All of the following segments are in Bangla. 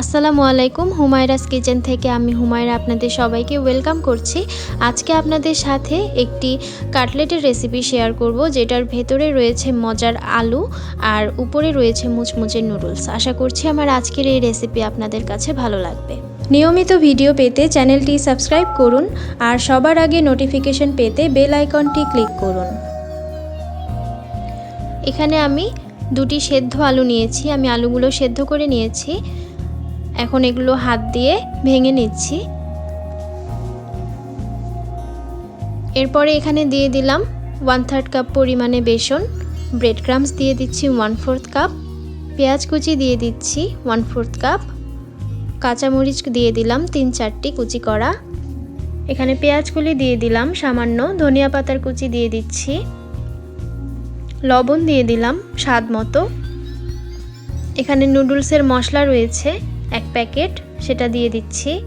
আসসালামু আলাইকুম, হুমায়রাস কিচেন থেকে আমি হুমায়রা আপনাদের সবাইকে ওয়েলকাম করছি। আজকে আপনাদের সাথে একটি কাটলেটের রেসিপি শেয়ার করব, যেটার ভেতরে রয়েছে মজার আলু আর উপরে রয়েছে মুচমুচে নুডলস। আশা করছি আমার আজকের এই রেসিপি আপনাদের কাছে ভালো লাগবে। নিয়মিত ভিডিও পেতে চ্যানেলটি সাবস্ক্রাইব করুন আর সবার আগে নোটিফিকেশন পেতে বেল আইকনটি ক্লিক করুন। এখানে আমি দুটি সেদ্ধ আলু নিয়েছি, আমি আলুগুলো সেদ্ধ করে নিয়েছি। এখন এগুলো হাত দিয়ে ভেঙে নিচ্ছি। এরপরে এখানে দিয়ে দিলাম ওয়ান থার্ড কাপ পরিমাণে বেসন ব্রেড ক্রামস দিয়ে দিচ্ছি ওয়ান ফোর্থ কাপ পেঁয়াজ কুচি দিয়ে দিচ্ছি ওয়ান ফোর্থ কাপ কাঁচামরিচ দিয়ে দিলাম তিন চারটি কুচি করা। এখানে পেঁয়াজগুলি দিয়ে দিলাম সামান্য, ধনিয়া পাতার কুচি দিয়ে দিচ্ছি। লবণ দিয়ে দিলাম স্বাদ মতো। এখানে নুডলসের মশলা রয়েছে এক প্যাকেট, সেটা দিয়ে দিচ্ছি।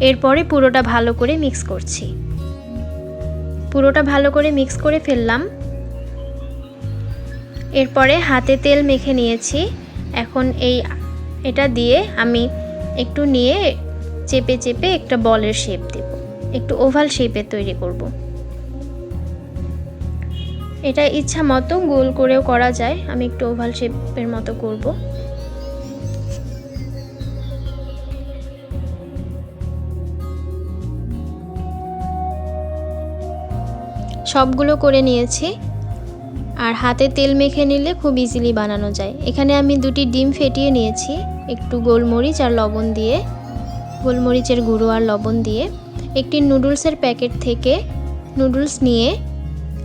এরপরে পুরোটা ভালো করে মিক্স করছি। পুরোটা ভালো করে মিক্স করে ফেললাম। এরপরে হাতে তেল মেখে নিয়েছি। এখন এই এটা দিয়ে আমি একটু নিয়ে চেপে চেপে একটা বলের শেপ দেব। একটু ওভাল শেপের তৈরি করব। এটা ইচ্ছা মতো গোল করেও করা যায়। আমি একটু ওভাল শেপের মতো করব। সবগুলো করে নিয়েছি। আর হাতে তেল মেখে নিলে খুব ইজিলি বানানো যায়। এখানে আমি দুটি ডিম ফেটিয়ে নিয়েছি। একটু গোলমরিচ আর লবণ দিয়ে। গোলমরিচের গুঁড়ো আর লবণ দিয়ে। একটি নুডলসের প্যাকেট থেকে নুডলস নিয়ে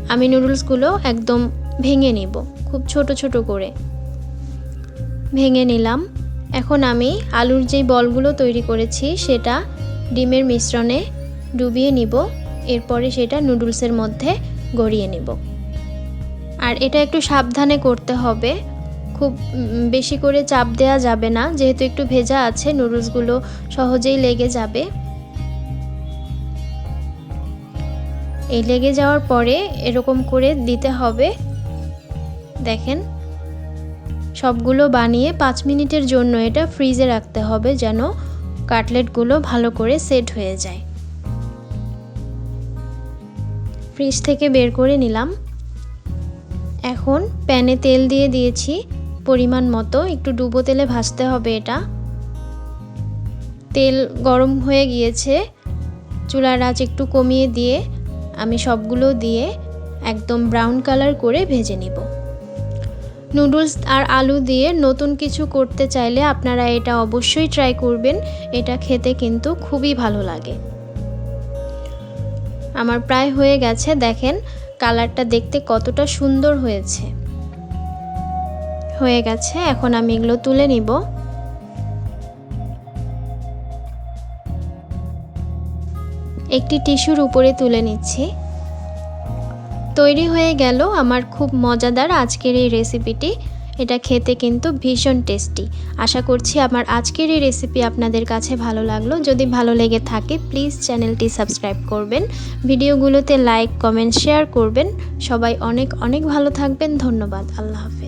আমি নুডলসগুলো একদম ভেঙে নিব, খুব ছোট ছোট করে। ভেঙে নিলাম। এখন আমি আলুর যেই বলগুলো তৈরি করেছি, সেটা ডিমের মিশ্রণে ডুবিয়ে নিব। এরপরে সেটা নুডলসের মধ্যে গড়িয়ে নেব। আর এটা একটু সাবধানে করতে হবে। খুব বেশি করে চাপ দেওয়া যাবে না। যেহেতু একটু ভেজা আছে, নুডলসগুলো সহজেই লেগে যাবে। এই লেগে যাওয়ার পরে এরকম করে দিতে হবে। দেখেন, সবগুলো বানিয়ে পাঁচ মিনিটের জন্য এটা ফ্রিজে রাখতে হবে যেন কাটলেটগুলো ভালো করে সেট হয়ে যায়। ফ্রিজ থেকে বের করে নিলাম। এখন প্যানে তেল দিয়ে দিয়েছি পরিমাণ মতো, একটু ডুবো তেলে ভাজতে হবে এটা। তেল গরম হয়ে গিয়েছে, চুলার আঁচ একটু কমিয়ে দিয়ে আমি সবগুলো দিয়ে একদম ব্রাউন কালার করে ভেজে নিব। নুডলস আর আলু দিয়ে নতুন কিছু করতে চাইলে আপনারা এটা অবশ্যই ট্রাই করবেন, এটা খেতে কিন্তু খুবই ভালো লাগে। আমার প্রায় হয়ে গেছে, দেখেন কালারটা দেখতে কতটা সুন্দর হয়েছে। হয়ে গেছে, এখন আমি এগুলো তুলে নিব। একটি টিস্যুর উপরে তুলে নিচ্ছি। তৈরি হয়ে গেল আমার খুব মজাদার আজকের এই রেসিপিটি। এটা খেতে কিন্তু ভীষণ টেস্টি। আশা করছি আমার আজকের এই রেসিপি আপনাদের কাছে ভালো লাগল। যদি ভালো লেগে থাকে, প্লিজ চ্যানেলটি সাবস্ক্রাইব করবেন। ভিডিওগুলোতে লাইক, কমেন্ট, শেয়ার করবেন। সবাই অনেক অনেক ভালো থাকবেন। ধন্যবাদ। আল্লাহ হাফিজ।